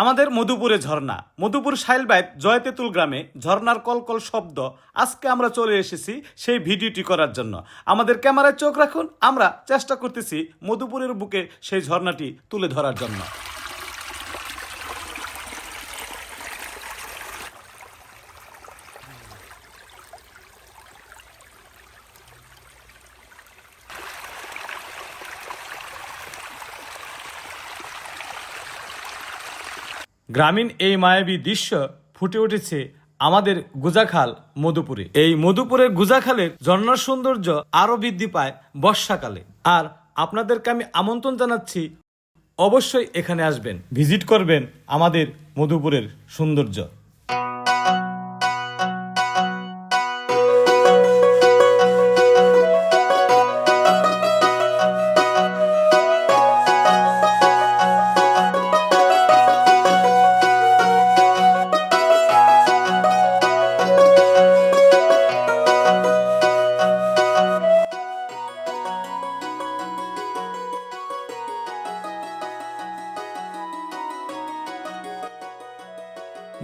আমাদের মধুপুরে ঝর্ণা। মধুপুর সাইলবাইত জয়তেতুল গ্রামে ঝর্ণার কলকল শব্দ আজকে আমরা চলে এসেছি সেই ভিডিওটি করার জন্য। আমাদের ক্যামেরায় চোখ রাখুন, আমরা চেষ্টা করতেছি মধুপুরের বুকে সেই ঝর্ণাটি তুলে ধরার জন্য। গ্রামীণ এই মায়াবী দৃশ্য ফুটে উঠেছে আমাদের গুজাখাল, মধুপুরে। এই মধুপুরের গুজাখালের ঝর্ণার সৌন্দর্য আরও বৃদ্ধি পায় বর্ষাকালে। আর আপনাদেরকে আমি আমন্ত্রণ জানাচ্ছি, অবশ্যই এখানে আসবেন। ভিজিট করবেন আমাদের মধুপুরের সৌন্দর্য।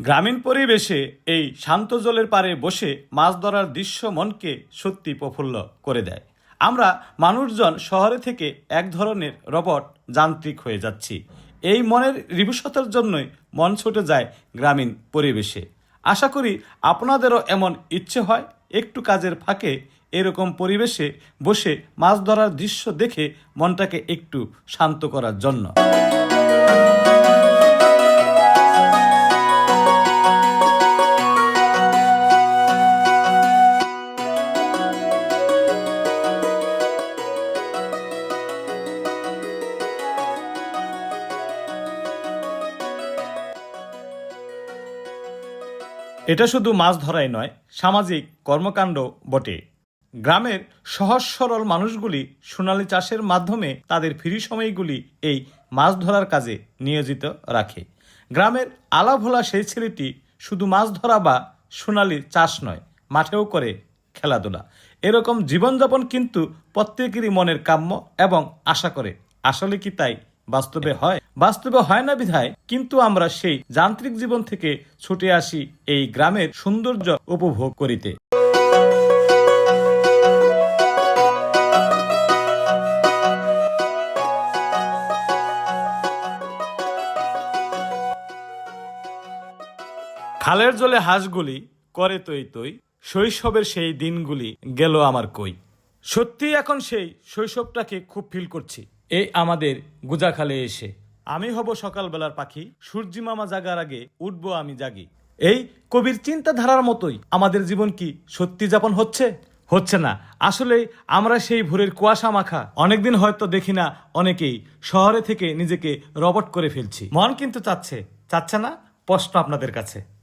গ্রামীণ পরিবেশে এই শান্ত জলের পারে বসে মাছ ধরার দৃশ্য মনকে সত্যি প্রফুল্ল করে দেয়। আমরা মানুষজন শহরে থেকে এক ধরনের রবট যান্ত্রিক হয়ে যাচ্ছি। এই মনের রিভুষতার জন্যই মন ছুটে যায় গ্রামীণ পরিবেশে। আশা করি আপনাদেরও এমন ইচ্ছে হয়, একটু কাজের ফাঁকে এরকম পরিবেশে বসে মাছ ধরার দৃশ্য দেখে মনটাকে একটু শান্ত করার জন্য। এটা শুধু মাছ ধরাই নয়, সামাজিক কর্মকাণ্ড বটে। গ্রামের সহজ সরল মানুষগুলি সোনালী চাষের মাধ্যমে তাদের ফ্রি সময়গুলি এই মাছ ধরার কাজে নিয়োজিত রাখে। গ্রামের আলাভোলা সেই ছেলেটি শুধু মাছ ধরা বা সোনালি চাষ নয়, মাঠেও করে খেলাধুলা। এরকম জীবনযাপন কিন্তু প্রত্যেকেরই মনের কাম্য এবং আশা করে। আসলে কি তাই? বাস্তবে হয়। বাস্তবে হয় না বিধায় কিন্তু আমরা সেই যান্ত্রিক জীবন থেকে ছুটে আসি এই গ্রামের সৌন্দর্য উপভোগ করিতে। খালের জলে হাঁসগুলি করে তৈ তৈ শৈশবের সেই দিনগুলি গেল আমার কই। সত্যি এখন সেই শৈশবটাকে খুব ফিল করছি। এই আমাদের গুজাখালে এসে। আমি হব সকালবেলার পাখি সূর্যি মামা জাগার আগে উঠবো আমি জাগি। এই কবির চিন্তাধারার মতোই আমাদের জীবন কি সত্যি যাপন হচ্ছে? হচ্ছে না। আসলে আমরা সেই ভোরের কুয়াশা মাখা অনেকদিন হয়তো দেখি না অনেকেই শহরে থেকে নিজেকে রবট করে ফেলছি। মন কিন্তু চাচ্ছে চাচ্ছে না প্রশ্ন আপনাদের কাছে।